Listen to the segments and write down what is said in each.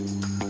you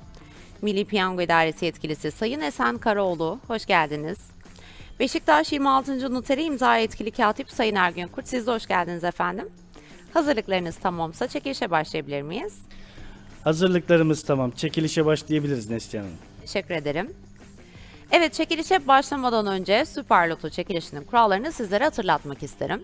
Milli Piyango İdaresi Yetkilisi Sayın Esen Karaoğlu, hoş geldiniz. Beşiktaş 26. Noteri imza yetkili katip Sayın Ergün Kurt, siz de hoş geldiniz efendim. Hazırlıklarınız tamamsa çekilişe başlayabilir miyiz? Hazırlıklarımız tamam. Çekilişe başlayabiliriz Neslihan Hanım. Teşekkür ederim. Evet çekilişe başlamadan önce Süper Loto çekilişinin kurallarını sizlere hatırlatmak isterim.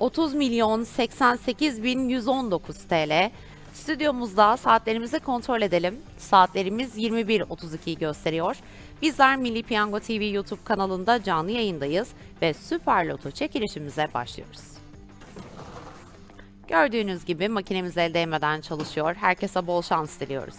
30 milyon 88 bin 119 TL. Stüdyomuzda saatlerimizi kontrol edelim. Saatlerimiz 21.32'yi gösteriyor. Bizler Milli Piyango TV YouTube kanalında canlı yayındayız ve Süper Loto çekilişimize başlıyoruz. Gördüğünüz gibi makinemiz el değmeden çalışıyor. Herkese bol şans diliyoruz.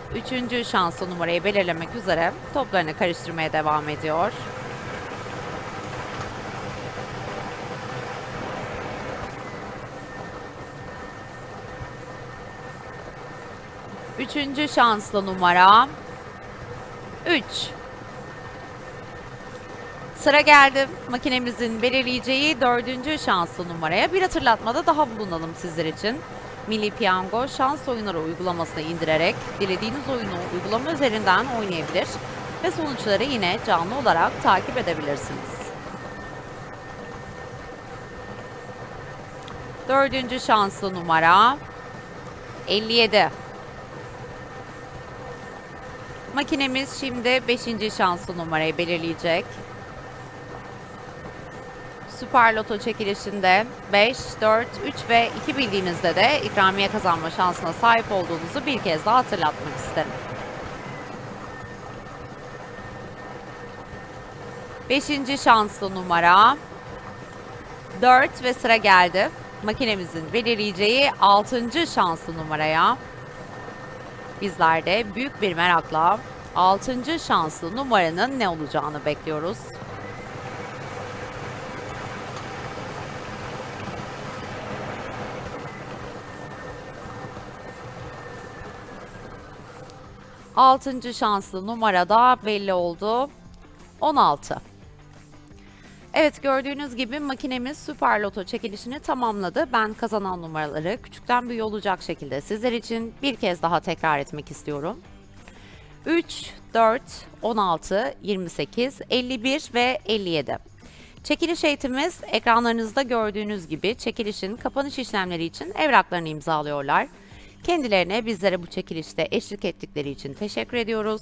üçüncü şanslı numarayı belirlemek üzere toplarını karıştırmaya devam ediyor. Üçüncü şanslı numara 3. Sıra geldi makinemizin belirleyeceği dördüncü şanslı numaraya. Bir hatırlatmada daha bulunalım sizler için. Milli Piyango şans oyunları uygulamasını indirerek dilediğiniz oyunu uygulama üzerinden oynayabilir ve sonuçları yine canlı olarak takip edebilirsiniz. Dördüncü şanslı numara 57. Makinemiz şimdi 5. şanslı numarayı belirleyecek. Süper Loto çekilişinde 5, 4, 3 ve 2 bildiğinizde de ikramiye kazanma şansına sahip olduğunuzu bir kez daha hatırlatmak isterim. Beşinci şanslı numara 4 ve sıra geldi. Makinemizin belirleyeceği 6. şanslı numaraya. Bizler de büyük bir merakla 6. şanslı numaranın ne olacağını bekliyoruz. Altıncı şanslı numara da belli oldu. 16. Evet gördüğünüz gibi makinemiz Süper Loto çekilişini tamamladı. Ben kazanan numaraları küçükten büyüğe olacak şekilde sizler için bir kez daha tekrar etmek istiyorum. 3, 4, 16, 28, 51 ve 57. Çekiliş eğitimimiz ekranlarınızda gördüğünüz gibi çekilişin kapanış işlemleri için evraklarını imzalıyorlar. Kendilerine bizlere bu çekilişte eşlik ettikleri için teşekkür ediyoruz.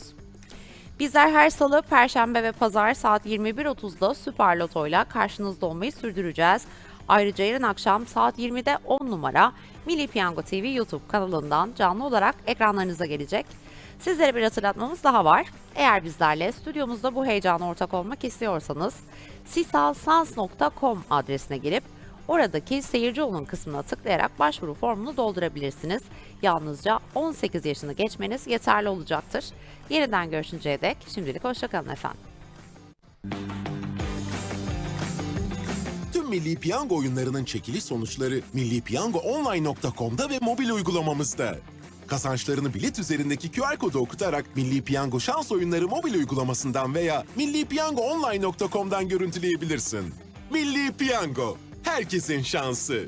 Bizler her salı, perşembe ve pazar saat 21.30'da Süper Loto ile karşınızda olmayı sürdüreceğiz. Ayrıca yarın akşam saat 20'de 10 numara Milli Piyango TV YouTube kanalından canlı olarak ekranlarınıza gelecek. Sizlere bir hatırlatmamız daha var. Eğer bizlerle stüdyomuzda bu heyecana ortak olmak istiyorsanız sisalsans.com adresine girip Oradaki seyirci olun kısmına tıklayarak başvuru formunu doldurabilirsiniz. Yalnızca 18 yaşını geçmeniz yeterli olacaktır. Yeniden görüşünceye dek şimdilik hoşçakalın efendim. Tüm Milli Piyango oyunlarının çekiliş sonuçları millipiyangoonline.com'da ve mobil uygulamamızda. Kazançlarını bilet üzerindeki QR kodu okutarak Milli Piyango şans oyunları mobil uygulamasından veya millipiyangoonline.com'dan görüntüleyebilirsin. Milli Piyango, herkesin şansı.